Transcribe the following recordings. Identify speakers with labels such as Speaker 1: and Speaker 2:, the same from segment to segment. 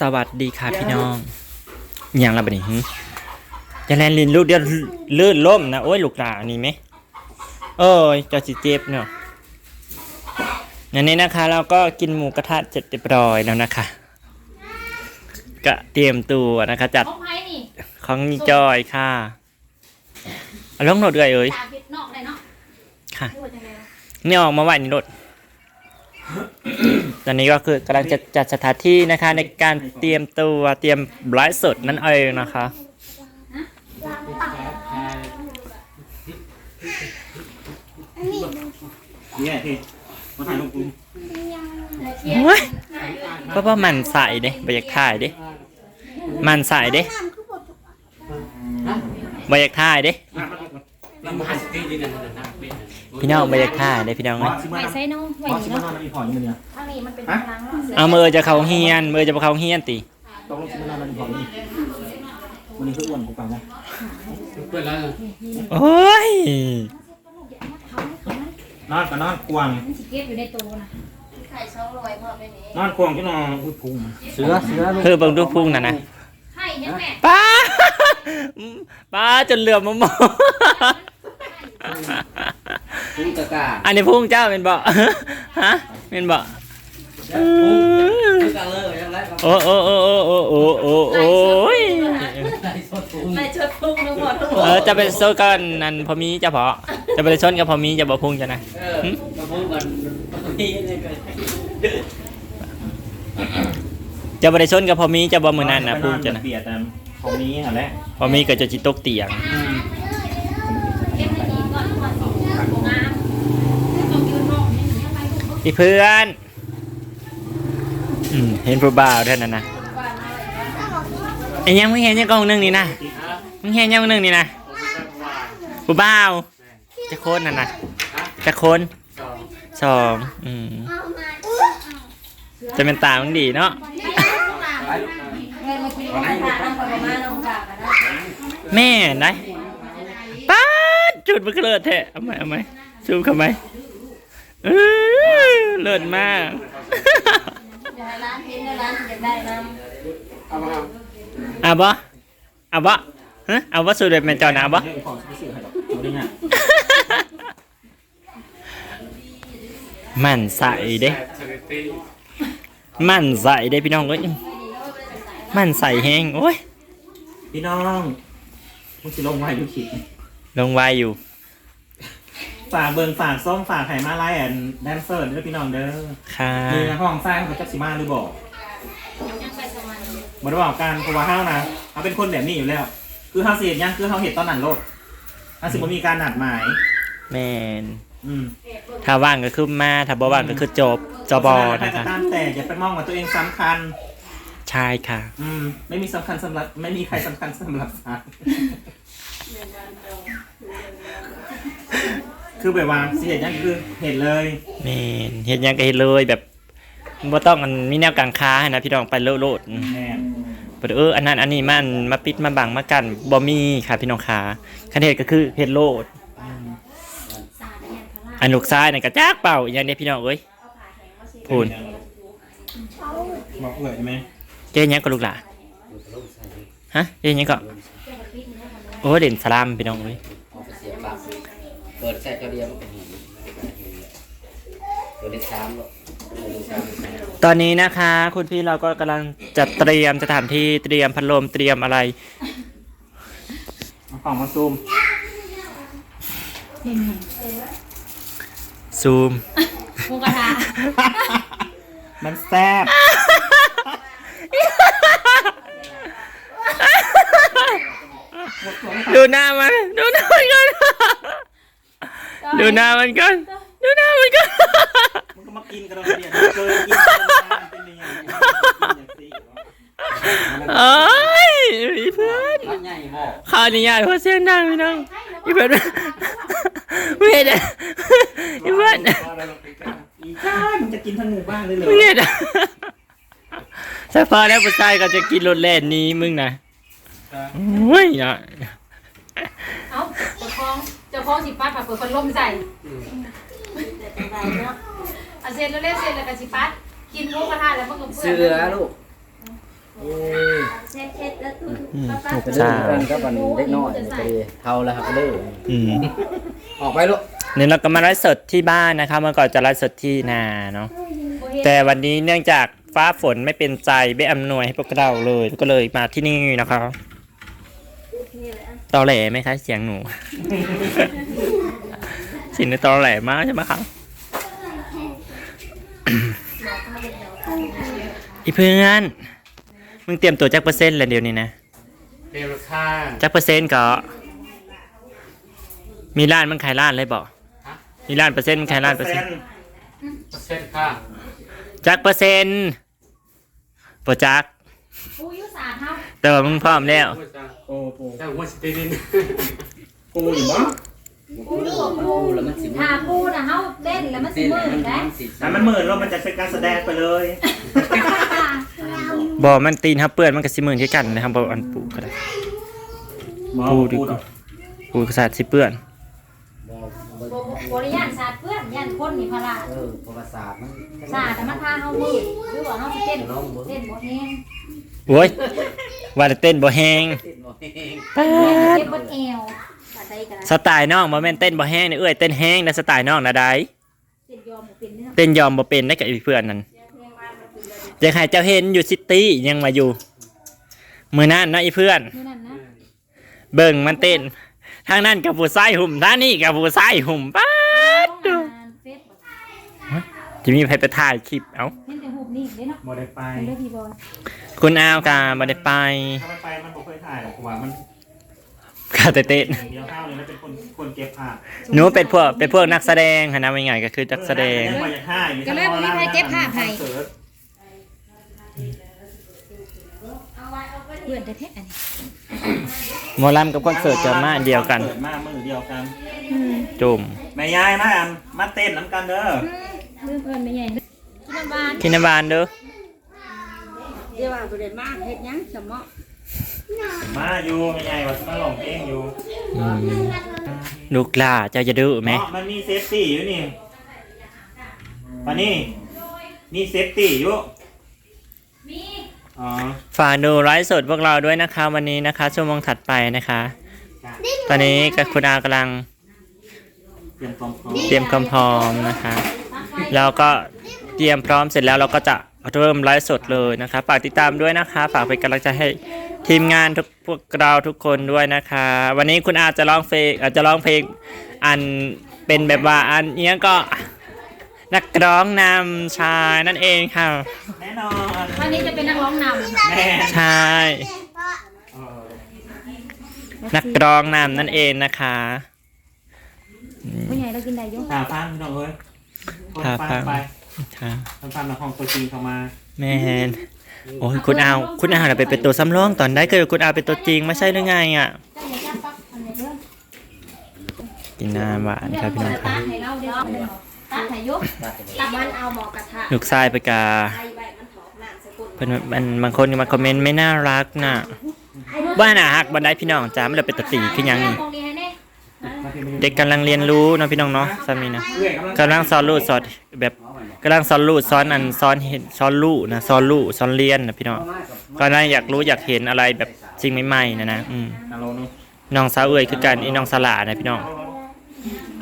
Speaker 1: สวัสดีค่ะพี่น้องอหย่างละบัดนี้หึจะแลนลินลูกเดียวลื่นล้มนะโอ้ยลูกหลานนี่ไหมโอ้ยเจอจิเจ็บเนาะอันนี้นะคะ เราก็กินหมูกระทะเสร็จเรียบร้อยแล้วนะคะก็เตรียมตัวนะคะจัด
Speaker 2: ของไผ่นี่
Speaker 1: ของนี่จอยค่ะเอาลงโหนดเลยเอ้ย
Speaker 2: ตาพิษนอกเลยเนาะ
Speaker 1: ค่ะ
Speaker 2: พูดจังไงวะ
Speaker 1: นี่ออกมาไหวนี่รถ ตอนนี้ก็คือกำลังจะจัดสถานที่นะคะในการเตรียมตัวเตรียมไลฟ์สดนั่นเองนะคะ
Speaker 3: เนี่ยพี่มาถ่ายลงกลุ่ม
Speaker 1: โอ้ยเพราะว่ามันใส่เด้บอยากถ่ายเด้ มันใส่เด้บอยากถ่ายเด้
Speaker 3: ลำบากที่ดีกันนะ
Speaker 1: พี่น้องบอยากถ่ายเด้พี่น้อง
Speaker 3: บอ
Speaker 1: เอ้ย
Speaker 3: สซิมา
Speaker 2: ไผ่ไซโน่ไผ่
Speaker 3: บอส
Speaker 2: นี่
Speaker 3: ซิมา
Speaker 2: เนาะ
Speaker 3: นอนอีพอร์ตอยู่เนี่ย
Speaker 2: ทางนี้มันเป็นพลังเนาะ
Speaker 1: เอามือจะเขาเฮียนมือจะเขาเฮียนตี
Speaker 3: ตกลงซิมานอนอีพอร์ตนี่วันนี้คืออ้วนกูฟังนะ
Speaker 1: โอ้ย
Speaker 3: นอนกับนอนควง
Speaker 2: มันสิเก็บอยู่ในตู้นะ
Speaker 3: นอนควงที่นอนอุ้ยพุงเสือเสือลูก
Speaker 1: เพื่อเบิ่งดูพุ่งน่ะนะ
Speaker 2: ไผ่ยังแม่
Speaker 1: ป้าป้าจนเหลือมมามอง อันนี้พุ่งเจ้าเป็นบ่ฮะเป็นบ่
Speaker 4: พุ่ง
Speaker 1: โอ้โอ้โอ้โอ้โอ้โอ้โอ้ย
Speaker 4: ไม่
Speaker 2: ชดพุ่งทั้งหมด
Speaker 1: เออจะเป็นโซ่กันนันพอมีจะพอจะไปชนกับพอมีจะบ่พุ่งจะนะจะบริชนกับพอมีจะบอเหมือนั่นนะพุ่งจะนะ
Speaker 3: พอมีอะไร
Speaker 1: พอมีก็จะจิตต
Speaker 2: กเตียง
Speaker 1: พี่เพื่อนอืมเห็นผู้บ่าวเท่านั้นนะไอ้ยังมึงเห็นยังกองหนึงนี่นะมึงเห็นยังกองหนึงนี่นะผู้บ่าวจะโคนนั่นนะจะโคนสองอืมจะเป็นตามึงดีเนาะ
Speaker 2: เงินมากินะ
Speaker 1: แม่ไหนป้าจุดมันก็เลิศแท้เอาไหมเอาไหมซูมเข้าไหมเออ เลิศมาก
Speaker 2: อย่าให้ร้านเห็นนะร้านอยากได้น้
Speaker 1: เอาบ่เอาบ่ฮะเอาบ่สูตรแบบแมนจอนะเอาบ่
Speaker 3: เรื่องของซื้อให้ดอกดูดิเนี่ย
Speaker 1: มันใส่เด้มันใส่เด้พี่น้องเอ้ยมันใส่แห้งโอ้ย
Speaker 3: พี่น้องมึงสิลงไว้ดูขีด
Speaker 1: ลงไวอยู่
Speaker 3: ฝากเบิ่งฝากส้มฝากไข่มาไล่แอนแดนเซอร์เด้อพี่น้องเด้อ
Speaker 1: ค่ะ
Speaker 3: มีห้องสร้างเขาจักสิมาหรือบอกำ
Speaker 2: ยังไปสวรรค์
Speaker 3: บ่ได้บอกกันเพราะว่าเฮานะเขาเป็นคนแบบนี้อยู่แล้ว คือเฮาสิเฮ็ดหยังคือเฮาเฮ็ดตอนนั้นโลดเฮาสิบ่มีการนัดหมาย
Speaker 1: แมน
Speaker 3: อืม
Speaker 1: ถ้าว่างก็คือมาถ้าบ่ว่างก็คือจบจบอ
Speaker 3: ใคร
Speaker 1: นะ
Speaker 3: ก็
Speaker 1: คะ
Speaker 3: ตามแต่อย่าไปมองว่าตัวเองสำคัญ
Speaker 1: ใช่ค่ะ
Speaker 3: อืม ไม่มีสำคัญสำหรับไม่มีใครสำคัญสำหรับฉัน คือแบบว่าสิเห็นหยังคือเห็นเลย
Speaker 1: แมนเห็นหยังก็เห็นเลยแบบบ่ต้องอันมีแนวกางค้าให้นะพี่น้องไปโลดๆอืม
Speaker 3: แม่
Speaker 1: เปิดเอออันนั้นอันนี้มันมาปิดมาบังมากันบ่มีค่ะพี่น้องขาคันเหตุก็คือเฮ็ดโลด
Speaker 3: อืม
Speaker 2: สาดเนี่ยพลา
Speaker 1: อันลูกซ้ายนั่นก็จักเป่าอีหยังเด้พี่น้องเอ้ยพูน
Speaker 3: บอกเอื่อยไหม
Speaker 1: เจ๊หยังก็ลูกหล่ะฮะเจ๊หยังก็โอ้เด่นสลามพี่น้องเอ้ย
Speaker 4: ออกเสียปาก เปิดแค่กระเดียมก็เห็นตัวเล็กช้ำหรอกตัวเล็กช้ำ
Speaker 1: ตอนนี้นะคะ คุณพี่เราก็กำลังจัดเตรียมสถานที่เตรียมพัดลมเตรียมอะไร
Speaker 3: เอาของมาซูม
Speaker 1: ซูม
Speaker 2: หมูกระทะ
Speaker 3: มันแซ่บ
Speaker 1: ดูหน้ามันดูหน้ามันก่อน ดูหน้ามันก่อนดูหน้ามันก่อน
Speaker 3: มันก็มากินกราเดียวเกินกินกันมาเป็นยังไงกินอย่างนี้
Speaker 1: โอ้ยพี่เพื่อน
Speaker 4: รับใหญ่บอก
Speaker 1: ขออนุญาตเพราะเสียงดังพี่น้องพี่เพื่อนเห็นอะพี่เพื่อน
Speaker 3: อีจ้ามันจะกินทั้งหมู่บ้านเลยเหรอ
Speaker 1: ไม่เห็นอะถ้าพแล้วผู้ชายก็จะกินรถแล่นนี้มึงนะโอ้ยนะ
Speaker 2: เอ้าเจ้า ของเจ้าของสิปัดแบบเปิดพัดลมใส่เอาเสร็จแล้วเล่นเสร็จแล้วก็สิปัด กินหมูกระทะแล้วมันก็เปื้อน
Speaker 4: เสือลูก
Speaker 2: เช็ดเช็ดแล้วทุก
Speaker 1: อืม
Speaker 2: ป้า
Speaker 1: ลูก
Speaker 5: จะ
Speaker 1: สา
Speaker 5: เลิก
Speaker 1: ว
Speaker 5: กันก็มันเล็กน้อยนี่พอดีเท่าแล้วครับก็เลิก
Speaker 1: อืม
Speaker 5: ออกไปลูก
Speaker 1: นี่เราก็มาไลฟ์สดที่บ้านนะคะเมื่อก่อนจะไลฟ์สดที่นาเนาะแต่วันนี้เนื่องจากฟ้าฝนไม่เป็นใจไม่อำนวยให้พวกเราเลย ก็เลยมาที่นี่นะคะ ตอแหลไหมคะเสียงหนู สิ่งนี้ตอแหลมากใช่ไหมคะอีเพื่อนมึงเตรียมตัวจักเปอร์เซ็นต์แล้วเดี๋ยวนี้นะ
Speaker 4: เร็วค่า
Speaker 1: จักเปอร์เซ็นต์ก็ มีร้านมึงขายร้านเลยบอกมีร้านเปอร์เซ็นต์มึงขายร้านเปอร์เซ็นต์
Speaker 4: เปอร์เซ็นต์ค่า
Speaker 1: จักเปอร์เซ็นต์ปจัก
Speaker 2: ปูยุสาเท่า
Speaker 1: แต่ว่ามึงพร้อมแล้ว
Speaker 3: โอ้โห
Speaker 4: แต่หัวสเตดิน
Speaker 3: กูอยู่บ้าง
Speaker 2: ปูยุปู
Speaker 5: แล้วมันสิ
Speaker 2: ถ้าปูน่ะเฮาเล่นแล้วมันสิมืดได้
Speaker 3: แต่มันเหมือนว่ามันจะเป็นการแสดงไปเลย
Speaker 1: บอมันตีนครับเปื้อนมันก็สิมือนคือกันนะครับบออันปูก็ได้ ปูดีกว่า ปูกระสาดสิเปื้อน
Speaker 2: บ่บ่ได้ย่านสาดเพื่อ นย่านคนนี่พะล่ะ
Speaker 5: เออประวัติศาสตร์มัน
Speaker 2: สาดแต่มันพาเฮามืดหรือว่าเฮาสิเต้นเต้นบ่แห้ง
Speaker 1: โอ้ยว่าแต่เต้นบ่แห้ง
Speaker 5: ติดบ่เอง
Speaker 2: เก็บบนเอวบาดใดก็ได้
Speaker 1: สไตล์น้องบ่แม่นเต้นบ่แห้งนี่เอ้ยเต้นแห้งนะสไตล์น้องนะได้
Speaker 2: เต้นยอมบ่เป็นเนาะ
Speaker 1: เต้นยอมบ่เป็นได้กับอีเพื่อนนั่นอยากให้เจ้าเห็นอยู่ซิตี้ยังมาอยู่มือนั้นเนาะอีเพื่อน
Speaker 2: มื้อนั้นนะ
Speaker 1: เบิ่งมันเต้นทางนั้นกับผู้ชายหุ่มทางนี้กับผู้ชายหุ่มป้าด
Speaker 2: ต้
Speaker 1: ดู
Speaker 2: องอ่านเฟซบ่
Speaker 1: จะมีใครไปถ่ายคลิปเอ้า
Speaker 2: เห็นแต่รูปนี่เด้เนาะ
Speaker 3: บ่ได้ไป
Speaker 2: เป็นเด้อพี่บอย
Speaker 1: คุณอาวกาบ่ได้ไป
Speaker 3: ถ้ามันไปมันบ่เคยถ่ายหรอกกูว่ามัน
Speaker 1: กาแต่เต้น
Speaker 3: เดียวข้าวเลยแล้วเป็นคนคนเก็บภาพ
Speaker 1: หนูเป็นพวกเป็นพวกนักแสดงค่ะนะว่าไงก็คือนักแสดง
Speaker 3: ยังบ่อยากถ่าย
Speaker 2: ก็เลยบ่มีใครเก็บภาพให้
Speaker 3: คอนเสิร์ต
Speaker 2: เพื่อนแท้ๆอันนี้
Speaker 1: หมอลำกับคอนเสิร์ตจะมาเดียวกัน
Speaker 3: คอสิร์ตมามือเดียวกัน
Speaker 1: จุ่ม
Speaker 3: แม่ยายมาอันมาเต้นน้ำกันเด้อ
Speaker 2: ลืมเอิ้นแม่ใหญ่กินน้ำหวาน
Speaker 1: กินน้ำบานเด้อ
Speaker 6: เดี๋ยวว่าบ่ได้มาเฮ็ดหยังสมอ
Speaker 3: มาอยู่แม่ยายว่าสิมาร้องเพลงอยู่
Speaker 1: อืมลูกหล่าเจะจะดื้อไหม
Speaker 3: อ๋อมันมีเซฟตี้อยู่นี่วันนี้มีเซฟตี้อยู่
Speaker 2: มี
Speaker 3: อ๋อ
Speaker 1: ฝากดูไลฟ์สดพวกเราด้วยนะคะ วันนี้นะคะชั่วโมงถัดไปนะคะ ตอนนี้กับคุณอากำลัง
Speaker 3: เตรียมความพร้อม
Speaker 1: เตรียมความพร้อมนะคะ แล้วก็เตรียมพร้อมเสร็จแล้วเราก็จะเริ่มไลฟ์สดเลยนะคะฝากติดตามด้วยนะคะ ฝากเป็นกำลังใจให้ทีมงานทุกพวกเราทุกคนด้วยนะคะ วันนี้คุณอาจะร้องเพลงอาจจะร้องเพลงอันเป็นแบบว่าอันเนี้ยก็นักร้องนำชายนั่นเองค่ะ
Speaker 3: แน่นอน
Speaker 2: วันนี้จะเป็นนักร้องนำ
Speaker 3: แม่
Speaker 1: ใช่
Speaker 3: เออ
Speaker 1: นักร้องนำนั่นเองนะคะ
Speaker 2: ผู้ใหญ่เรากินได้อยุ่ง
Speaker 3: ตาฟังพี่น้องเอ้ย คน
Speaker 1: ตาฟั
Speaker 3: ฟั
Speaker 1: ง
Speaker 3: งไป
Speaker 1: ค่ะ
Speaker 3: คนฟังละครตัวจริงเข้ามา
Speaker 1: แมนโอ้ยคุณอาวคุณอาวน่ะไปเป็นตัวสำรองตอนได้คือคุณอาวเป็นตัวจริงไม่ใช่หรือไงอะ
Speaker 2: เจ้าอย่าจับปั๊บอันนี้เด้อ
Speaker 1: กินน้ำหวาน
Speaker 2: เดี๋ย
Speaker 1: ครับ
Speaker 2: ว
Speaker 1: พี่
Speaker 2: เปิ
Speaker 1: น้อง
Speaker 2: ด
Speaker 1: ครั
Speaker 2: ตา
Speaker 1: บ
Speaker 2: ให้เราเดี๋ยวตาให้ยก
Speaker 5: ตัดไปเลย
Speaker 2: ตักมันเอาหมอกระทะ
Speaker 1: ลูกทรายไปกา
Speaker 6: ไอ้ใบมันถอกน้ำสกุล
Speaker 1: เพิ่นมันบางคนก็มาคอมเมนต์ไม่น่ารักน่ะบ้านอะฮักบันไดพี่น้องจ้าไม่ได้เป็นตะตีขึ้นยัง
Speaker 3: นี่
Speaker 1: เด็กกำลังเรียนรู้เนาะพี่น้องเนาะสามีนะ
Speaker 3: เรื่อยกำลัง
Speaker 1: กำลังสอนลูกสอนแบบกำลังสอนลูกสอนอันสอนเห็นสอนลูกนะสอนลูกสอนเรียนนะพี่น้องกำลังอยากรู้อยากเห็นอะไรแบบสิ่งใหม่ๆนะนะอืม
Speaker 3: ฮัลโหลนุ๊ก
Speaker 1: น้องสาวเอ่ยคือการอีน้องสลานะพี่น้อง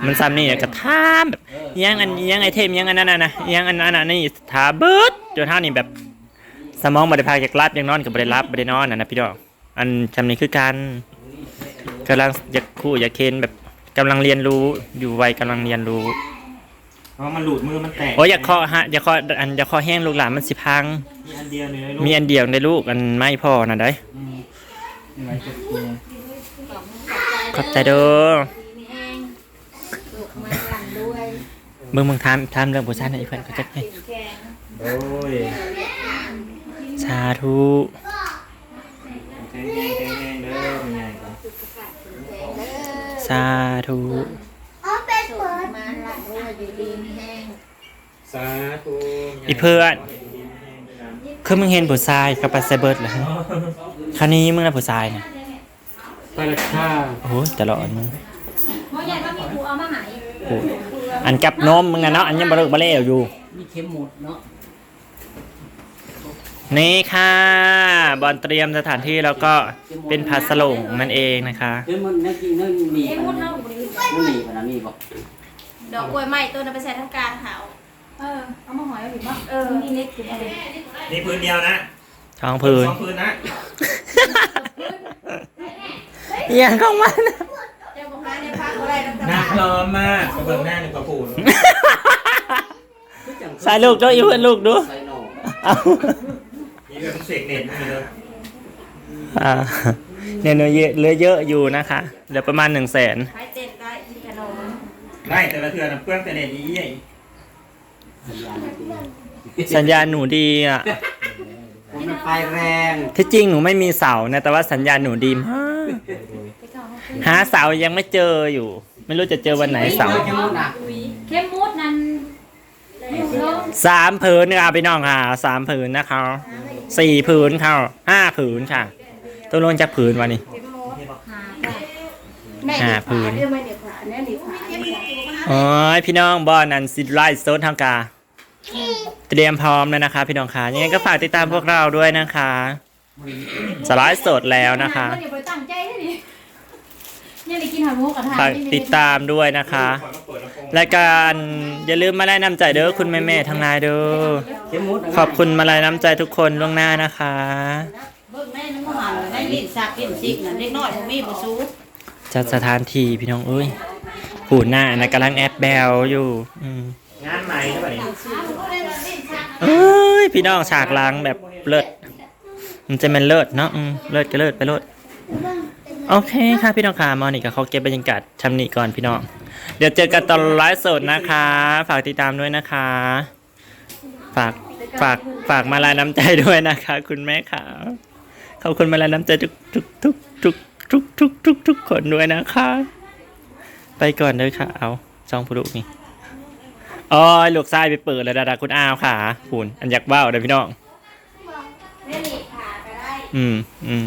Speaker 1: มันซ้ำนี่กระทามแบบอิหยังอันอิหยังไอเทมอิหยังอันนั้นน่ะนะอิหยังอันนั้นน่ะนี่ถาเบิดจนท่านี่แบบสมองบริพากอยากรับอยากนอนกับบริรับบรินอนนะนะพี่น้องอันจำนี้คือการกำลังอยากคู่อยากเคนแบบ กำลังเรียนรู้อยู่วัยกำลังเรียนรู้
Speaker 3: เพราะมันหลุดมือมันแตก
Speaker 1: โอ้ยอยากคอฮะอยากคออันอยากคอแห้งลูกหลานมันสิพัง
Speaker 3: มีอันเดียวเลยลูก
Speaker 1: มีอันเดียวในลูกอันไม่พอนะได้ย
Speaker 3: อืมมีไว้เก็บตัว
Speaker 1: ขอบใจเด้อ
Speaker 2: มีแห้งลูกมาหลังด้วย
Speaker 1: เบิ่งมึงทำทำเรื่องผู้ชายในะอีเพื่อนก็จะให้
Speaker 2: ถึงแกง
Speaker 3: โอ้ย
Speaker 1: สาธุ
Speaker 3: แห้งๆแห้งๆเด้อเป็นไงครับ
Speaker 1: สาธุ
Speaker 2: มาหลังด้วยอยู่ดีมีแห้ง
Speaker 3: สาธุ
Speaker 1: อีเพื่อนคือมึงเห็นผู้ชายกับปัสไซเบิร์ดเหรอคราวนี้มึงนะผู้ชายนะ
Speaker 4: ไปละค่า
Speaker 1: โอ้โหแต่ละอันมึง
Speaker 2: เพราะยันว่ามีครูเอามาใหาย
Speaker 1: โอ้ยอันกับนมมึงอะเนาะอันยังบะเลิกบะเล่อยู่
Speaker 5: มีเข็มหมดเนาะ
Speaker 1: นี่ค่ะ บอลเตรียมสถานที่แล้วก็เป็นพัสลงนั่นเองนะคะ
Speaker 4: คือมันนั่นกินนั่นมี
Speaker 2: เอ็ม
Speaker 4: มั
Speaker 2: มุด
Speaker 4: น
Speaker 2: เท่าบริ
Speaker 4: มันมีมันมีบอก
Speaker 2: ดอกกล้วยไม้ตัวนั้นไปใส่ทั้งกลางขาวเออ เอามาหอยเอาหรือเปล่าเออนี่เล็กถึงอะไร
Speaker 3: นี่พื้นเดียวนะ
Speaker 1: ท้องพื้น
Speaker 3: สองพื้นนะ
Speaker 1: อย่างของมัน
Speaker 2: เจ้าของร้านเนี่ยพักอะไรน้ำ
Speaker 3: หน้า
Speaker 2: ตา
Speaker 3: พร้อมมากกระเบื้องหน้าหนึ่งกระปูน
Speaker 1: ใส่ลูกด้วยอีเพื่อนลูกดู
Speaker 4: ใส่หนอ
Speaker 1: เอา
Speaker 3: นี่ เป็นเสกเน็ตนี่เลย
Speaker 1: อ่าเนี่ยเนื้อเยอะเหลือเยอะอยู่นะคะเหลือประมาณหนึ่งแสน
Speaker 2: ขายเจ็ดได้ที่ขนม
Speaker 3: ได้แต่ละเทือนะเพื่อนแต่เน็ตนี้ใหญ่
Speaker 4: สัญญาณดี
Speaker 1: สัญญาณหนูดีอะ
Speaker 4: ผมมันไฟแรง
Speaker 1: ที่จริงหนูไม่มีเสานะแต่ว่าสัญญาณหนูดีมาก
Speaker 2: ไปเข้าห้อง
Speaker 1: หาเสายังไม่เจออยู่ ไม่รู้จะเจอวันไหนเสา
Speaker 4: เข้มมุดอะ
Speaker 2: เข้มมุดนั้นลง
Speaker 1: สามผืนเนี่ยเอาไปน้องค่ะสามผืนนะคะ สี่ผืนค่ะห้าผืนค่ะตัวลงจากผืนวันนี้
Speaker 2: เข้มมุดหาไป
Speaker 1: หาผืน
Speaker 6: เรื่องไม่เด็กขาเนี่ยเด็กขา
Speaker 1: โอ้ยพี่น้องบอลนันซิไลท์โซนทางกาเตรียมพร้อมแล้วนะคะ พี่น้องค่ะยังไงก็ฝากติดตามพวกเราด้วยนะคะสไลด์สดแล้วนะคะ
Speaker 2: เดี๋ ยวไปตั้งใจให้ดิเนี่ยได้กินหอยมุกกับทาน
Speaker 1: ฝากติดตามด้วยนะคะ รายการอย่าลืมมาแนะนำใจเด้อคุณแม่ๆทั้งหลายเด้อ
Speaker 4: เข้มมุด
Speaker 1: ขอบคุณมาลัยน้ำใจทุกคนล่วงหน้านะคะ
Speaker 6: เบิ่งแม่น้ำมันได้ลิ้นสักลิ้นซิกน่ะเด็กน้อยบ่มีบ่สู้
Speaker 1: จัดสถานที่พี่น้องเอ้ยหูหน้านะกำลังแอดแบลอยู่อืม
Speaker 3: งานใหม่ใช่ไหม
Speaker 1: เอ้ยพี่น้องฉากหล้างแบบเลิศมันจะเป็นเลิศเนาะอืมเลิศก็เลิศไปเลิศ โอเคค่ะพี่น้องค่ะมอนี่กับเขาเก็บบรรยากาศชำนิก่อนพี่น้อง เดี๋ยวเจอกันตอนไลฟ์สดนะคะ ฝากติดตามด้วยนะคะ ฝากฝากฝากมาลายน้ำใจด้วยนะคะ คุณแม่ค่ะขอบคุณมาลายน้ำใจทุกทุกทุกทุกทุกทุกทุกทุกคนด้วยนะคะ ไปก่อนเลยค่ะ เอาช่องผู้ลูกนี่อ๋อลูกชายไปเปิดแล้วดาดาคุณอาวค่ะคุณอันอยากว่าวเด้อพี่น้อง
Speaker 2: ไม่หนีขาก็ได้
Speaker 1: อืมอืม